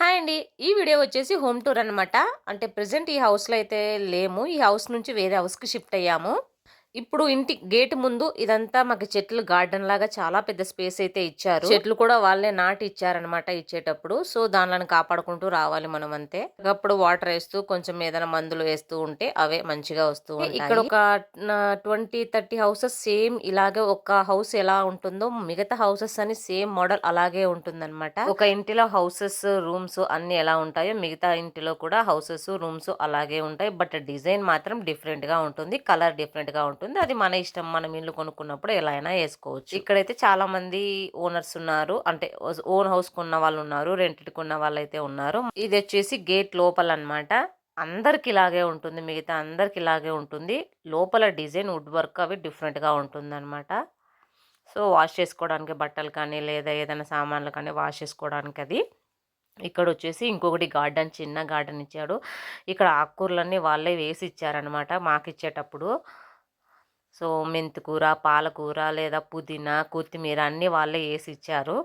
Hi అండి. ఈ video వచ్చేసి హోమ్ టూర్ అనమాట అంటే ప్రజెంట్ ఈ హౌస్లో అయితే లేము. ఈ హౌస్ నుంచి వేరే హౌస్కి షిఫ్ట్ అయ్యాము. ఇప్పుడు ఇంటి గేట్ ముందు ఇదంతా మాకు చెట్లు గార్డెన్ లాగా చాలా పెద్ద స్పేస్ అయితే ఇచ్చారు. చెట్లు కూడా వాళ్ళే నాటి ఇచ్చారనమాట ఇచ్చేటప్పుడు. సో దానిని కాపాడుకుంటూ రావాలి మనం అంతే. అప్పుడు వాటర్ వేస్తూ కొంచెం ఏదైనా మందులు వేస్తూ ఉంటే అవే మంచిగా వస్తూ ఉంటాయి ఇక్కడ ఒక ట్వంటీ థర్టీ హౌసెస్ సేమ్ ఇలాగే ఒక హౌస్ ఎలా ఉంటుందో మిగతా హౌసెస్ అని సేమ్ మోడల్ అలాగే ఉంటుందన్నమాట. ఒక ఇంటిలో హౌసెస్ రూమ్స్ అన్ని ఎలా ఉంటాయో మిగతా ఇంటిలో కూడా హౌసెస్ రూమ్స్ అలాగే ఉంటాయి. బట్ డిజైన్ మాత్రం డిఫరెంట్గా ఉంటుంది కలర్ డిఫరెంట్గా ఉంటుంది. ఉంటుంది. అది మన ఇష్టం. మనం ఇల్లు కొనుక్కున్నప్పుడు ఎలా అయినా వేసుకోవచ్చు. ఇక్కడైతే చాలా మంది ఓనర్స్ ఉన్నారు. అంటే ఓన్ హౌస్ కొన్న వాళ్ళు ఉన్నారు. రెంటెడ్ కొన్న వాళ్ళు అయితే ఉన్నారు. ఇది వచ్చేసి గేట్ లోపల అనమాట అందరికి ఇలాగే ఉంటుంది. మిగతా అందరికి ఇలాగే ఉంటుంది. లోపల డిజైన్ వుడ్ వర్క్ అవి డిఫరెంట్గా ఉంటుంది అనమాట సో వాష్ చేసుకోవడానికి బట్టలు కానీ లేదా ఏదైనా సామాన్లు కానీ వాష్ చేసుకోవడానికి అది. ఇక్కడ వచ్చేసి ఇంకొకటి గార్డెన్ చిన్న గార్డెన్ ఇచ్చాడు. ఇక్కడ ఆకుకూరలన్నీ వాళ్ళే వేసి ఇచ్చారనమాట మాకు ఇచ్చేటప్పుడు. సో మెంతికూర పాలకూర లేదా పుదీనా కొత్తిమీర అన్నీ వాళ్ళే వేసి ఇచ్చారు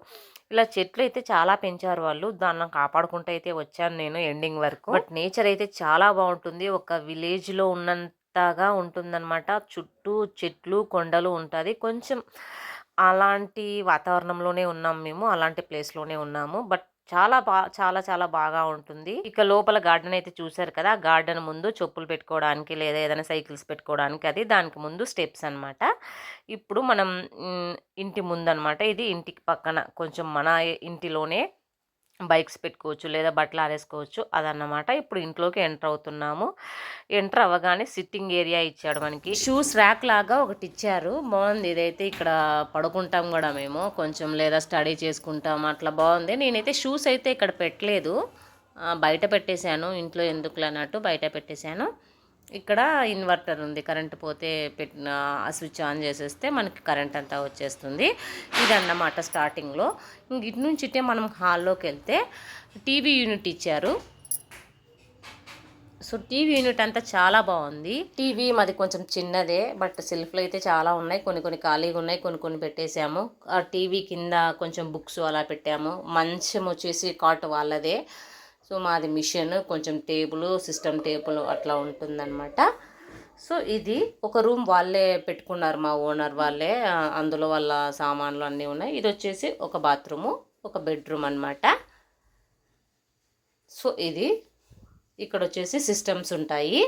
ఇలా చెట్లు అయితే చాలా పెంచారు వాళ్ళు. దాన్ని కాపాడుకుంటూ అయితే వచ్చాను నేను ఎండింగ్ వరకు. బట్ నేచర్ అయితే చాలా బాగుంటుంది. ఒక విలేజ్లో ఉన్నంతగా ఉంటుందన్నమాట. చుట్టూ చెట్లు కొండలు ఉంటుంది. కొంచెం అలాంటి వాతావరణంలోనే ఉన్నాం మేము. అలాంటి ప్లేస్లోనే ఉన్నాము. బట్ చాలా బా చాలా చాలా బాగా ఉంటుంది. ఇక లోపల గార్డెన్ అయితే చూసారు కదా గార్డెన్ ముందు చెప్పులు పెట్టుకోవడానికి లేదా ఏదైనా సైకిల్స్ పెట్టుకోవడానికి అది దానికి ముందు స్టెప్స్ అనమాట ఇప్పుడు మనం ఇంటి ముందు అనమాట ఇది ఇంటికి పక్కన కొంచెం మన ఇంటిలోనే బైక్స్ పెట్టుకోవచ్చు లేదా బట్టలు ఆరేసుకోవచ్చు అదన్నమాట. ఇప్పుడు ఇంట్లోకి ఎంటర్ అవుతున్నాము. ఎంటర్ అవ్వగానే సిట్టింగ్ ఏరియా ఇచ్చాడు మనకి. షూస్ ర్యాక్ లాగా ఒకటి ఇచ్చారు బాగుంది. ఇదైతే ఇక్కడ పడుకుంటాం కూడా మేము. కొంచెం లేదా స్టడీ చేసుకుంటాం. అట్లా బాగుంది. నేనైతే షూస్ అయితే ఇక్కడ పెట్టలేదు. బయట పెట్టేశాను. ఇంట్లో ఎందుకు అన్నట్టు బయట పెట్టేశాను. ఇక్కడ ఇన్వర్టర్ ఉంది. కరెంట్ పోతే పెట్టిన స్విచ్ ఆన్ చేసేస్తే మనకి కరెంట్ అంతా వచ్చేస్తుంది. ఇదన్నమాట స్టార్టింగ్లో. ఇంక ఇటు నుంచి ఇటే మనం హాల్లోకి వెళ్తే టీవీ యూనిట్ ఇచ్చారు. సో టీవీ యూనిట్ అంతా చాలా బాగుంది. టీవీ మాది కొంచెం చిన్నదే బట్ సెల్ఫ్లు అయితే చాలా ఉన్నాయి. కొన్ని కొన్ని ఖాళీగా ఉన్నాయి. కొన్ని కొన్ని పెట్టేసాము ఆ టీవీ కింద కొంచెం బుక్స్ అలా పెట్టాము. మంచం వచ్చేసి కాట్ వాళ్ళదే. సో మాది మిషన్ కొంచెం టేబుల్ సిస్టమ్ టేబుల్ అట్లా ఉంటుందన్నమాట. సో ఇది ఒక రూమ్ వాళ్ళే పెట్టుకున్నారు మా ఓనర్ వాళ్ళే. అందులో వాళ్ళ సామాన్లు అన్నీ ఉన్నాయి. ఇది వచ్చేసి ఒక బాత్రూము ఒక బెడ్రూమ్ అనమాట సో ఇది ఇక్కడ వచ్చేసి సిస్టమ్స్ ఉంటాయి.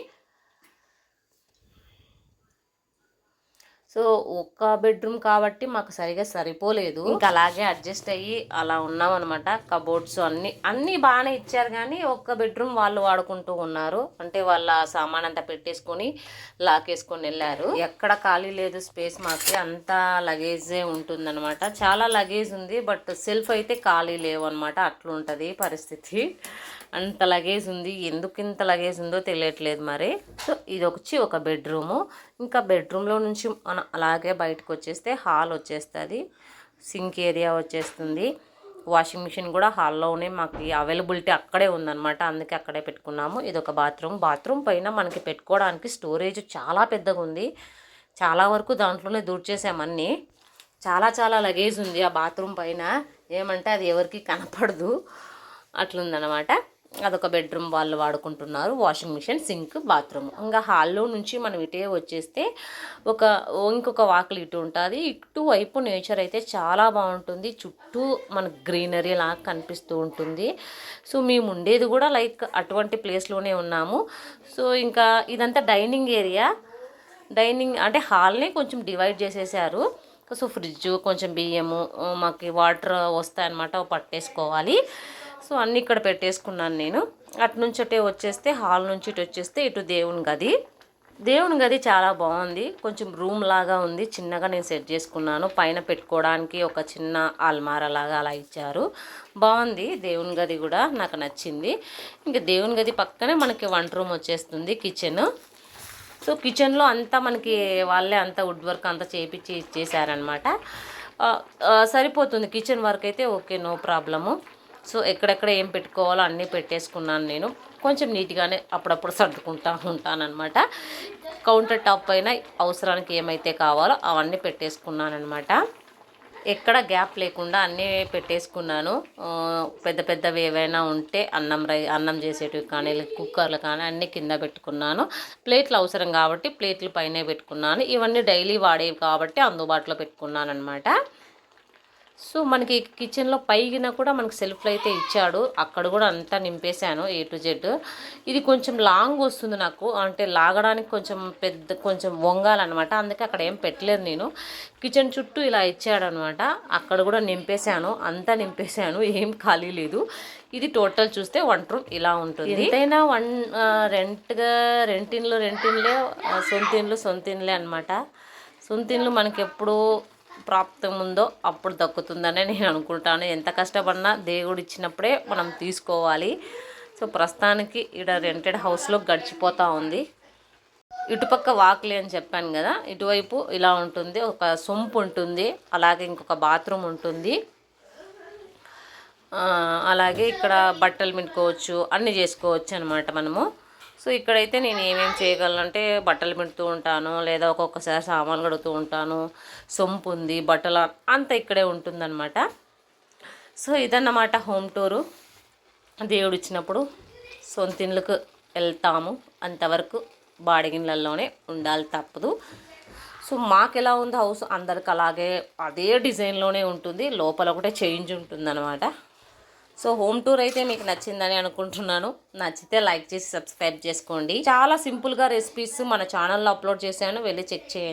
సో ఒక్క బెడ్రూమ్ కాబట్టి మాకు సరిగా సరిపోలేదు. ఇంకా అలాగే అడ్జస్ట్ అయ్యి అలా ఉన్నాం అనమాట కబోర్డ్స్ అన్ని అన్ని బాగానే ఇచ్చారు కానీ ఒక్క బెడ్రూమ్ వాళ్ళు వాడుకుంటూ ఉన్నారు. అంటే వాళ్ళ సామాన్ అంతా పెట్టేసుకొని లాకేసుకొని వెళ్ళారు. ఎక్కడ ఖాళీ లేదు స్పేస్ మాకు అంతా లగేజే ఉంటుందన్నమాట. చాలా లగేజ్ ఉంది బట్ సెల్ఫ్ అయితే ఖాళీ లేవు అనమాట అట్లుంటుంది పరిస్థితి. అంత లగేజ్ ఉంది ఎందుకు ఇంత లగేజ్ ఉందో తెలియట్లేదు మరి. సో ఇది వచ్చి ఒక బెడ్రూము ఇంకా బెడ్రూమ్లో నుంచి మనం అలాగే బయటకు వచ్చేస్తే హాల్ వచ్చేస్తుంది సింక్ ఏరియా వచ్చేస్తుంది. వాషింగ్ మిషన్ కూడా హాల్లోనే మాకు అవైలబిలిటీ అక్కడే ఉందన్నమాట అందుకే అక్కడే పెట్టుకున్నాము. ఇది ఒక బాత్రూమ్ బాత్రూమ్ పైన మనకి పెట్టుకోవడానికి స్టోరేజ్ చాలా పెద్దగా ఉంది. చాలా వరకు దాంట్లోనే దూర్చేసామన్నీ చాలా చాలా లగేజ్ ఉంది ఆ బాత్రూమ్ పైన. ఏమంటే అది ఎవరికి కనపడదు. అట్లుందనమాట అదొక బెడ్రూమ్ వాళ్ళు వాడుకుంటున్నారు. వాషింగ్ మిషన్ సింక్ బాత్రూమ్ ఇంకా హాల్లో నుంచి మనం ఇటే వచ్చేస్తే ఒక ఇంకొక వాకిలి ఇటు ఉంటుంది. ఇటు వైపు నేచర్ అయితే చాలా బాగుంటుంది. చుట్టూ మన గ్రీనరీ లాగా కనిపిస్తూ ఉంటుంది. సో మేము ఉండేది కూడా లైక్ అటువంటి ప్లేస్లోనే ఉన్నాము. సో ఇంకా ఇదంతా డైనింగ్ ఏరియా డైనింగ్ అంటే హాల్ని కొంచెం డివైడ్ చేసేసారు. సో ఫ్రిడ్జ్ కొంచెం బియ్యము మాకు వాటర్ వస్తాయన్నమాట పట్టేసుకోవాలి. సో అన్నీ ఇక్కడ పెట్టేసుకున్నాను నేను. అటు నుంచి అటే వచ్చేస్తే హాల్ నుంచి ఇటు వచ్చేస్తే ఇటు దేవుని గది. దేవుని గది చాలా బాగుంది. కొంచెం రూమ్ లాగా ఉంది. చిన్నగా నేను సెట్ చేసుకున్నాను. పైన పెట్టుకోవడానికి ఒక చిన్న అల్మారా లాగా అలా ఇచ్చారు. బాగుంది దేవుని గది కూడా నాకు నచ్చింది. ఇంకా దేవుని గది పక్కనే మనకి వంట రూమ్ వచ్చేస్తుంది కిచెన్. సో కిచెన్లో అంతా మనకి వాళ్ళే అంతా వుడ్ వర్క్ అంతా చేపించి ఇచ్చేసారనమాట సరిపోతుంది. కిచెన్ వర్క్ అయితే ఓకే నో ప్రాబ్లము. సో ఎక్కడెక్కడ ఏం పెట్టుకోవాలో అన్నీ పెట్టేసుకున్నాను నేను. కొంచెం నీట్గానే అప్పుడప్పుడు సర్దుకుంటా ఉంటానన్నమాట. కౌంటర్ టాప్ పైన అవసరానికి ఏమైతే కావాలో అవన్నీ పెట్టేసుకున్నానమాట ఎక్కడ గ్యాప్ లేకుండా అన్నీ పెట్టేసుకున్నాను. పెద్ద పెద్దవి ఏవైనా ఉంటే అన్నం రై అన్నం చేసేటివి కానీ కుక్కర్లు కానీ అన్నీ కింద పెట్టుకున్నాను. ప్లేట్లు అవసరం కాబట్టి ప్లేట్లు పైనే పెట్టుకున్నాను. ఇవన్నీ డైలీ వాడేవి కాబట్టి అందుబాటులో పెట్టుకున్నాను అనమాట సో మనకి కిచెన్లో పైగిన కూడా మనకి సెల్ఫ్లు అయితే ఇచ్చాడు. అక్కడ కూడా అంతా నింపేశాను ఏ టు జెడ్ ఇది కొంచెం లాంగ్ వస్తుంది నాకు. అంటే లాగడానికి కొంచెం పెద్ద కొంచెం వంగాలన్నమాట. అందుకే అక్కడ ఏం పెట్టలేదు నేను. కిచెన్ చుట్టూ ఇలా ఇచ్చాడనమాట అక్కడ కూడా నింపేశాను. అంతా నింపేశాను. ఏం ఖాళీ లేదు. ఇది టోటల్ చూస్తే వన్ రూమ్ ఇలా ఉంటుంది. ఎంతైనా వన్ రెంట్గా రెంటిన్లు రెంటిన్లే సొంతిన్లు సొంతిన్లే అనమాట సొంతిన్లు మనకి ఎప్పుడూ ప్రాప్తం ఉందో అప్పుడు దక్కుతుందనే నేను అనుకుంటాను. ఎంత కష్టపడినా దేవుడు ఇచ్చినప్పుడే మనం తీసుకోవాలి. సో ప్రస్తుతానికి ఇక్కడ రెంటెడ్ హౌస్లో గడిచిపోతూ ఉంది. ఇటుపక్క వాకిలి అని చెప్పాను కదా ఇటువైపు ఇలా ఉంటుంది ఒక సొంపు ఉంటుంది అలాగే ఇంకొక బాత్రూమ్ ఉంటుంది. అలాగే ఇక్కడ బట్టలు పిండుకోవచ్చు అన్నీ చేసుకోవచ్చు అనమాట మనము. సో ఇక్కడైతే నేను ఏమేమి చేయగలను అంటే బట్టలు పెడుతూ ఉంటాను లేదా ఒక్కొక్కసారి సామాన్లు కడుగుతూ ఉంటాను సొంపు ఉంది బట్టలు అంత ఇక్కడే ఉంటుందన్నమాట. సో ఇదన్నమాట హోమ్ టూరు. దేవుడు ఇచ్చినప్పుడు సొంత ఇళ్ళకు వెళ్తాము. అంతవరకు బాడిగిన్లలోనే ఉండాలి తప్పదు. సో మాకు ఎలా ఉంది హౌస్? అందరికి అలాగే అదే డిజైన్లోనే ఉంటుంది. లోపల ఒకటే చేంజ్ ఉంటుందన్నమాట. సో హోమ్ టూర్ అయితే మీకు నచ్చిందని అనుకుంటున్నాను. నచ్చితే లైక్ చేసి సబ్స్క్రైబ్ చేసుకోండి. చాలా సింపుల్గా రెసిపీస్ మన ఛానల్లో అప్లోడ్ చేశాను. వెళ్ళి చెక్ చేయండి.